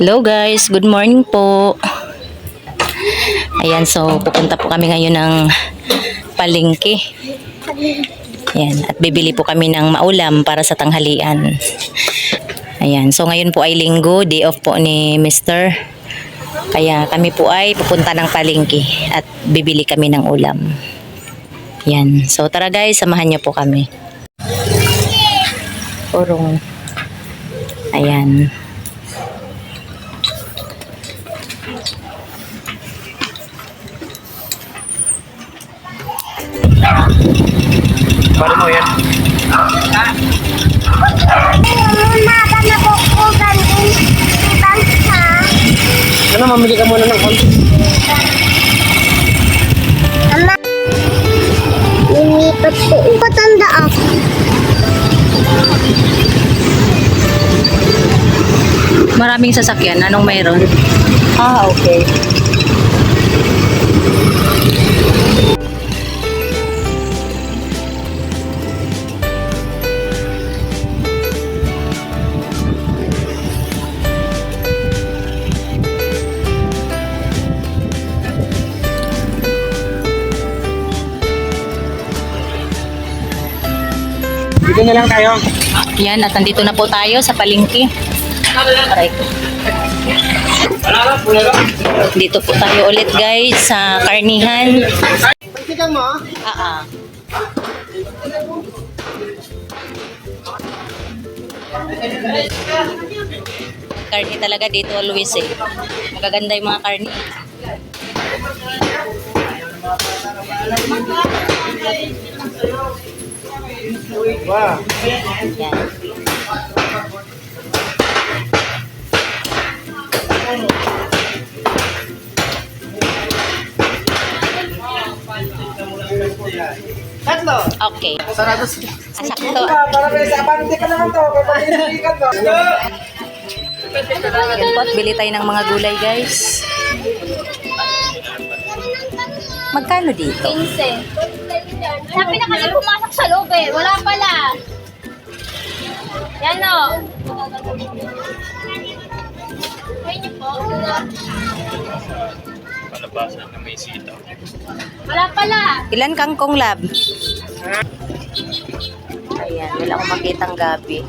Hello guys, good morning po. Ayan, so pupunta po kami ngayon ng palengke. Ayan, at bibili po kami ng maulam para sa tanghalian. Ayan, so ngayon po ay linggo, day off po ni Mr. Kaya kami po ay pupunta ng palengke at bibili kami ng ulam. Ayan, so tara guys, samahan niyo po kami. Purong. Ayan. Paano mo yan? Ano, mamili ka muna ng konti. Lumipat po. Patanda ako. Maraming sasakyan. Anong mayroon? Ah, okay. Dito na lang tayo. Yan, at nandito na po tayo sa palengke. Aray ko. Dito po tayo ulit guys sa karnihan. Pagsigang mo, Ah, ah. Karni talaga dito, Luis eh. Magaganda yung mga karni. Wow. Yan. Tatlo. Okay. Sarado si... Asakto. Para may sa abante ka naman to. Kaya pag-iikan to. Yan po, at bili tayo ng mga gulay guys. Magkano dito? 15. Sabi na kasi pumasok sa loob eh. Wala pala. Yan o. Ayun niyo po. Palabasan na may sitaw. Wala pala. Ilan kangkong lab? Ayan, wala akong makitang gabi.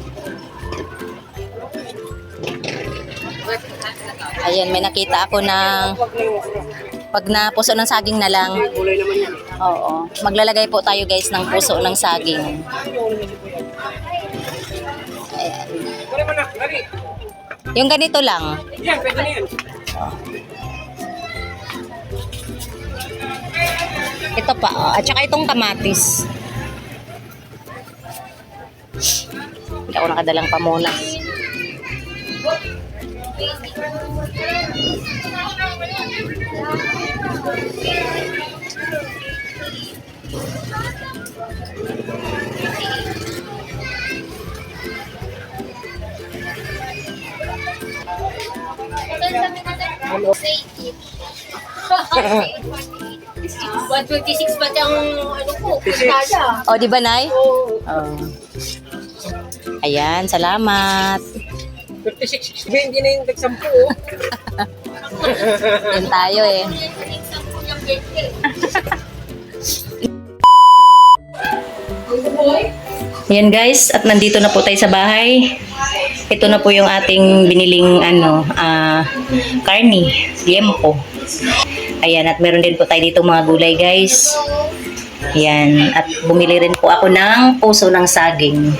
Ayan, may nakita ako ng pag na puso ng saging na lang. Kulay naman yan. Oo. Maglalagay po tayo guys ng puso ng saging. Ayan. Yung ganito lang. Yan, pwede na yan. Ito pa. oh. At saka itong kamatis. Hindi ako nakadalang pamunas. Ano? 126 ba ang ano ko? Kusada. O, di ba, Nay? Oo. Oh. Ayan, salamat. 56, 20 na yung tagsampu. Yan tayo eh. Ayan guys, at nandito na po tayo sa bahay. Ito na po yung ating biniling ano, ah, karni, liempo. Ayan, at meron din po tayo dito mga gulay guys. Ayan, at bumili rin po ako ng puso ng saging.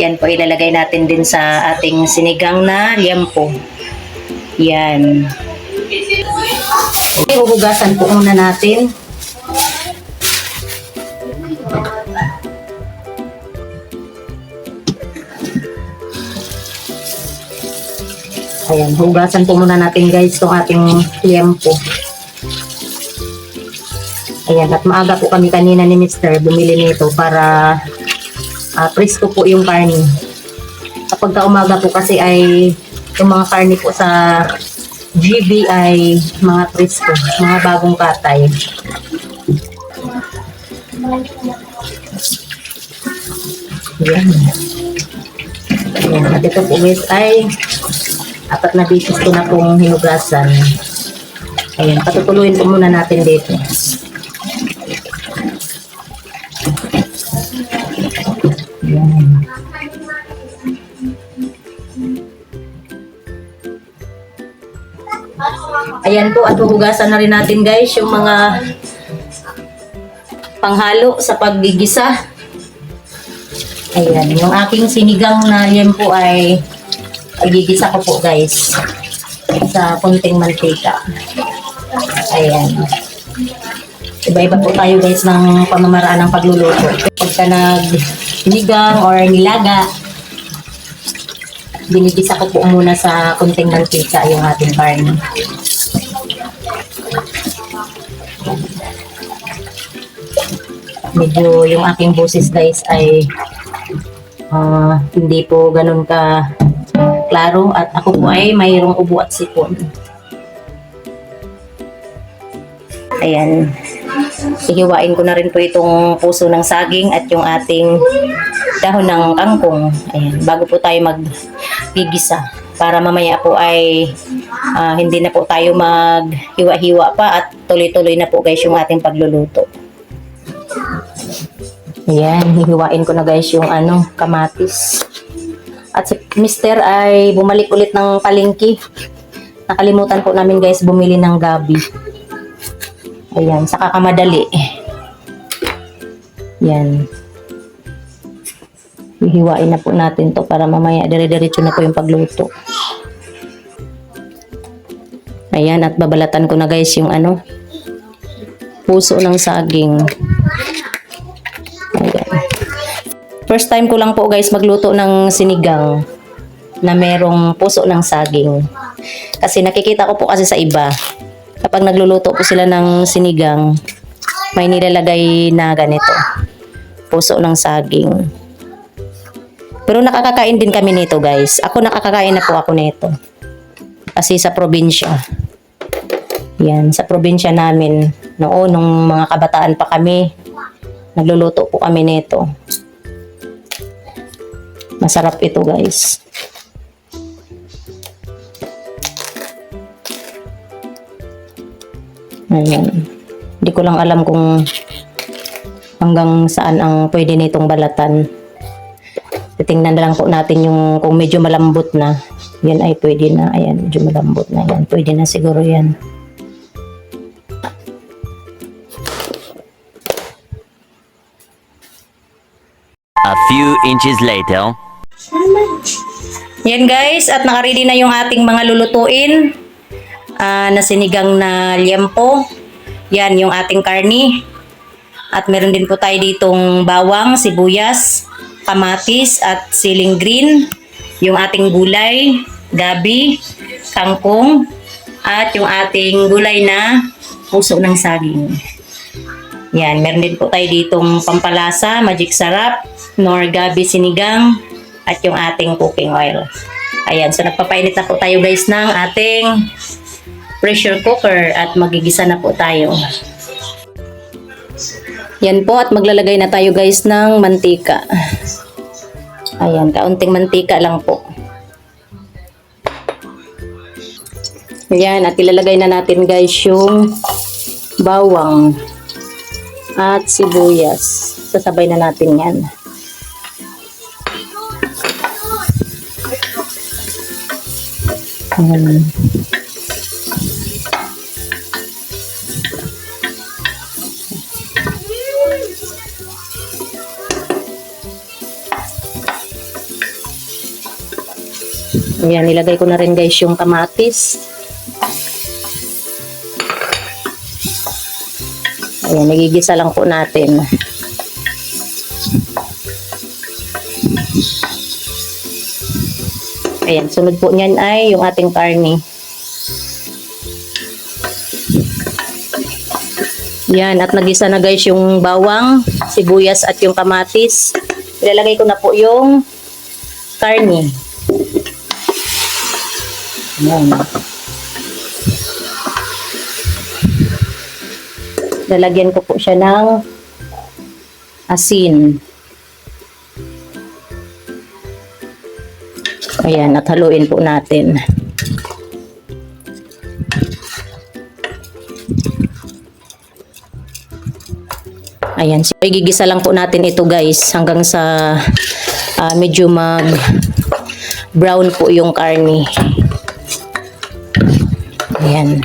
Yan po ilalagay natin din sa ating sinigang na liempo. Yan. Ihuhugasan po muna natin. Ayan, hugasan po muna natin guys itong ating liempo. Ayan, at maaga po kami kanina ni Mr. bumili nito para ah, presko po yung karni. Kapag ka umaga po kasi ay yung mga karni po sa GB ay mga presko, mga bagong katay. Yan. Yan. At ito po guys ay Apat na bisis ko na pong hinugasan. Ayan, patutuloyin po muna natin dito. Ayan po, at huhugasan na rin natin guys yung mga panghalo sa paggigisa. Ayan, yung aking sinigang na yan po ay igigisa ko po guys sa kunting mantika. Ayan. Iba-iba po tayo guys ng pamamaraan ng pagluluto. Pagka nag-sinigang or nilaga, binigisa ko po muna sa kunting mantika yung ating karne. Medyo yung aking boses guys ay ah, hindi po ganun ka klaro at ako po ay mayroong ubo at sipon. Ayan. Hihiwain ko na rin po itong puso ng saging at yung ating dahon ng kangkong. Ayan. Bago po tayo maggigisa. Para mamaya po ay ah, hindi na po tayo maghiwa-hiwa pa at tuloy-tuloy na po guys yung ating pagluluto. Ayan, hihiwain ko na guys yung ano, kamatis. At si Mister ay bumalik ulit ng palengke. Nakalimutan po namin guys bumili ng gabi. Ayan, saka kamadali. Yan. Hihiwain na po natin to para mamaya dire-diretso na po yung pagluto. Ayan, at babalatan ko na guys yung ano, puso ng saging. Ayan. First time ko lang po guys magluto ng sinigang na merong puso ng saging. Kasi nakikita ko po kasi sa iba, kapag nagluluto po sila ng sinigang, may nilalagay na ganito, puso ng saging. Pero nakakakain din kami nito guys. Ako nakakakain na po ako nito. Kasi sa probinsya. Yan, sa probinsya namin. Noon, nung mga kabataan pa kami, nagluluto po kami nito. Masarap ito guys. Ayan. Hindi ko lang alam kung hanggang saan ang pwede nitong balatan. Titingnan na lang po natin yung kung medyo malambot na. Yan ay pwede na. Ayan, medyo malambot na yan. Pwede na siguro yan. A few inches later. Yan guys, at nakaready na yung ating mga lulutuin ah, na sinigang na liempo. Yan yung ating karni. At meron din po tayo ditong bawang, sibuyas, kamatis at siling green. Yung ating gulay, gabi, kangkong, at yung ating gulay na puso ng saging. Yan, meron din po tayo ditong pampalasa, magic sarap, nor gabi sinigang, at yung ating cooking oil. Ayan, so nagpapainit na po tayo guys ng ating pressure cooker at magigisa na po tayo. Yan po at maglalagay na tayo guys ng mantika. Ayan, kaunting mantika lang po. Ayan, at ilalagay na natin guys yung bawang at sibuyas. Sasabay na natin yan. Ayan. Ayan, nilagay ko na rin guys yung kamatis. Ayan, nagigisa lang po natin. Ayan, sunod po niyan ay yung ating karne. Yan, at nagisa na guys yung bawang, sibuyas at yung kamatis. Ilalagay ko na po yung karne. Yan. Lalagyan ko po siya ng asin. Ayan, at haluin po natin. Ayan, so igigisa lang po natin ito guys hanggang sa uh, medyo mag brown po yung karni. Ayan.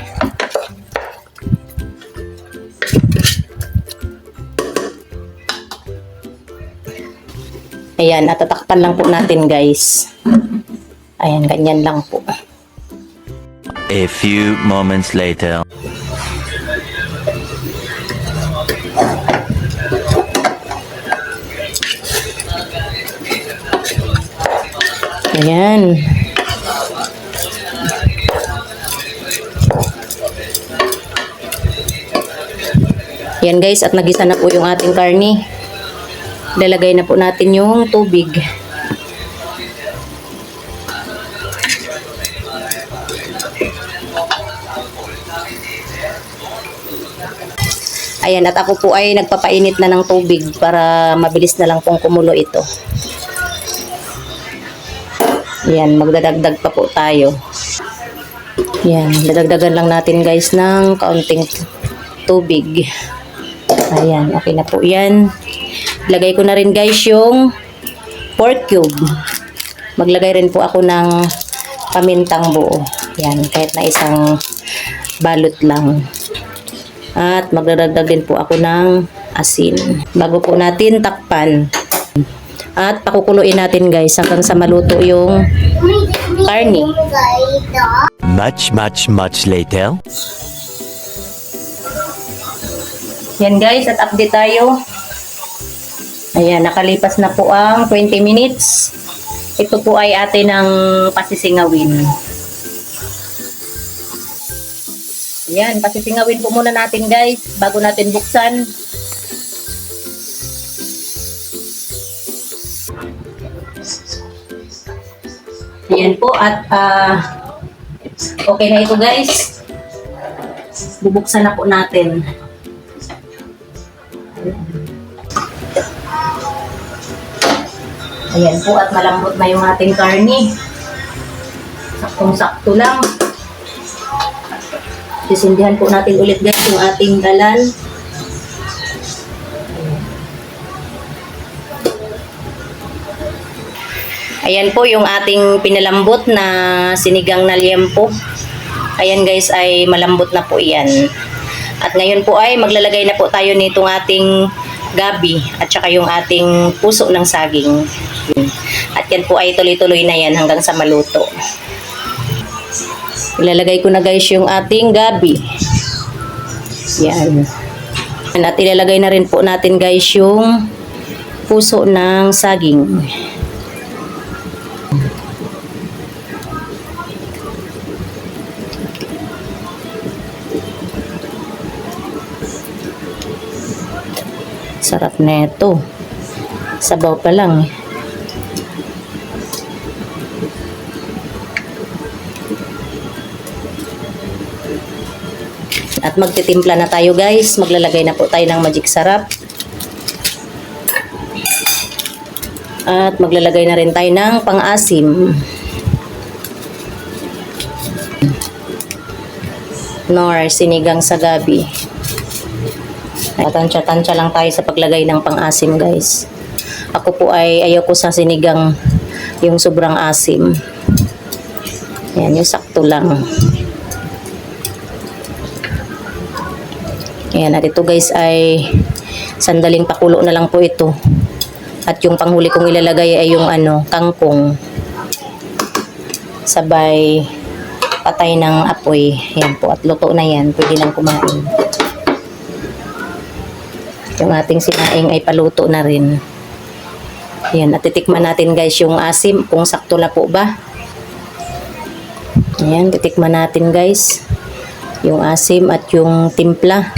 Ayan, at tatakpan lang po natin guys. Ayan, ganyan lang po. A few moments later. Ayan. Yan guys, at nagisa na po yung ating karni. Lalagay na po natin yung tubig. Ayan, at ako po ay nagpapainit na ng tubig para mabilis na lang pong kumulo ito. Yan, magdadagdag pa po tayo. Yan, dadagdagan lang natin guys ng kaunting tubig. Ayan, okay na po yan. Lagay ko na rin guys yung pork cube. Maglagay rin po ako ng pamintang buo. Yan, kahit na isang balot lang. At magdadagdag din po ako ng asin. Bago po natin takpan. At pakukuluin natin guys hanggang sa maluto yung karni. Much, much, much later. Yan guys, at update tayo. Ayan, nakalipas na po ang 20 minutes. Ito po ay atin ng pasisingawin. Ayan, pasisingawin po muna natin guys, bago natin buksan. Ayan po, at ah, okay na ito guys. Bubuksan na po natin. Ayan po at malambot na yung ating karni. Saktong-sakto lang. Sisindihan po natin ulit guys yung ating dalan. Ayan po yung ating pinalambot na sinigang na liempo. Ayan guys ay malambot na po yan. At ngayon po ay maglalagay na po tayo nitong ating gabi at saka yung ating puso ng saging. At yan po ay tuloy-tuloy na yan hanggang sa maluto. Ilalagay ko na guys yung ating gabi. Yan. At ilalagay na rin po natin guys yung puso ng saging. Sarap na ito. Sabaw pa lang eh. At magtitimpla na tayo guys. Maglalagay na po tayo ng magic sarap. At maglalagay na rin tayo ng pang-asim. Nor sinigang sa gabi. Tansya-tansya lang tayo sa paglagay ng pang-asim guys. Ako po ay ayoko sa sinigang yung sobrang asim. Yan, yung sakto lang. Yan, at ito guys ay sandaling pakulo na lang po ito. At yung panghuli kong ilalagay ay yung ano, kangkong. Sabay patay ng apoy. Yan po, at luto na yan. Pwede nang kumain. Yung ating sinaing ay paluto na rin. Yan, at titikman natin guys yung asim kung sakto na po ba. Ayan, titikman natin guys. Yung asim at yung timpla.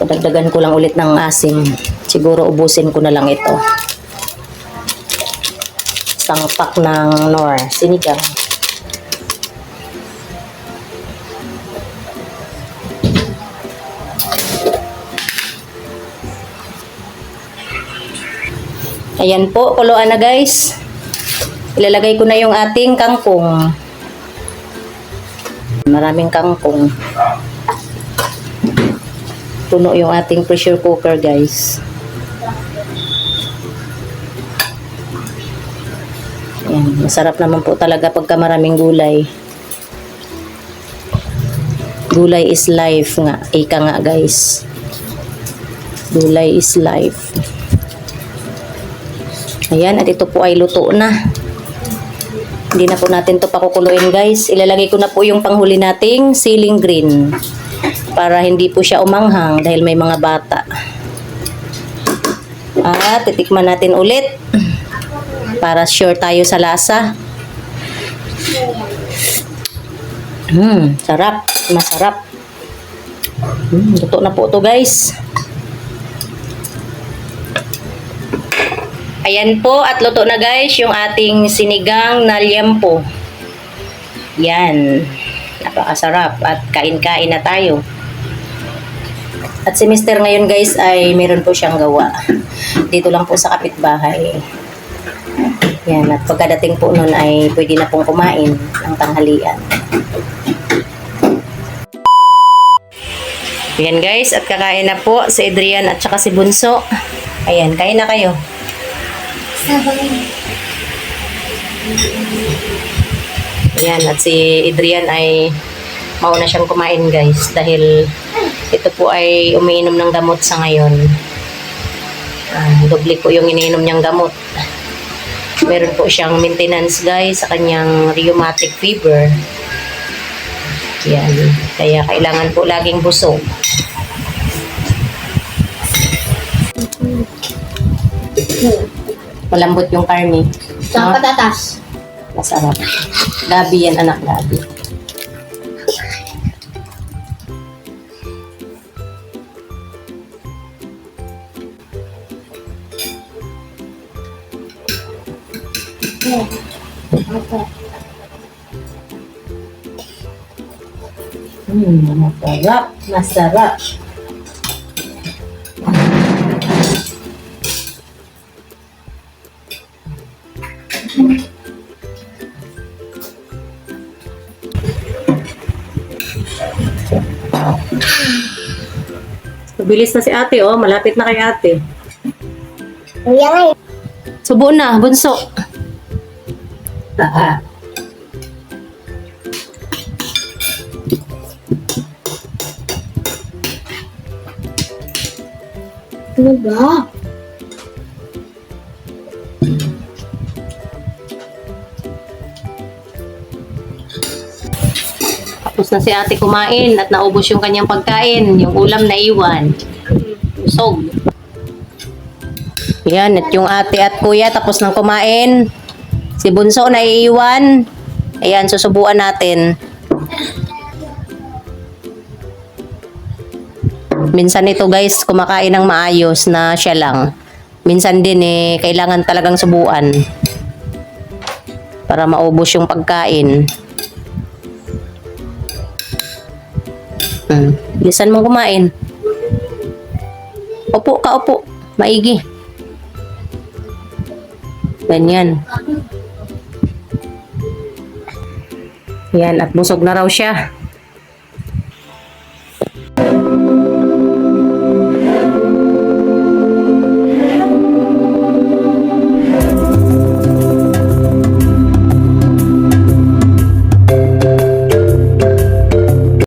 Padagdagan ko lang ulit ng asim. Siguro ubusin ko na lang ito. Isang pack ng nor, sinigang. Ayan po, kuluan na guys. Ilalagay ko na yung ating kangkong. Maraming kangkong. Puno yung ating pressure cooker, guys. Ayan, masarap naman po talaga pagka maraming gulay. Gulay is life nga. Ika nga, guys. Gulay is life. Ayan, at ito po ay luto na. Hindi na po natin to pakukuluin guys. Ilalagay ko na po yung panghuli nating ceiling green. Para hindi po siya umanghang dahil may mga bata. At titikman natin ulit. Para sure tayo sa lasa. Hmm, sarap. Masarap. Hmm, luto na po to guys. Ayan po, at luto na guys, yung ating sinigang na liempo. Yan. Napakasarap. At kain-kain na tayo. At si Mr. ngayon guys ay meron po siyang gawa. Dito lang po sa kapitbahay. Yan. At pagkadating po nun ay pwede na pong kumain ng tanghalian. Yan guys, at kakain na po si Adrian at saka si Bunso. Ayan, kain na kayo. Ayan, at si Adrian ay mauna siyang kumain guys dahil ito po ay umiinom ng gamot sa ngayon. Ah, doble po yung iniinom niyang gamot. Meron po siyang maintenance guys sa kanyang rheumatic fever. Yan. Kaya kailangan po laging busog. Malambot yung karne. Tsaka patatas. Masarap. Gabi yan, anak gabi. Hmm, masarap. Masarap. Bilis na si ate, oh. Malapit na kay ate. Kuya nga eh. Subo na, bunso. Ah. Ano ba? Tapos na si ate kumain at naubos yung kanyang pagkain. Yung ulam na iwan. Busog. Yan, at yung ate at kuya tapos nang kumain. Si Bunso na iiwan. Ayan, susubuan natin. Minsan ito guys, kumakain ng maayos na siya lang. Minsan din eh, kailangan talagang subuan. Para maubos yung pagkain. Hmm. Bilisan mong kumain. Opo ka, opo. Maigi. Ganyan. Yan, at busog na raw siya.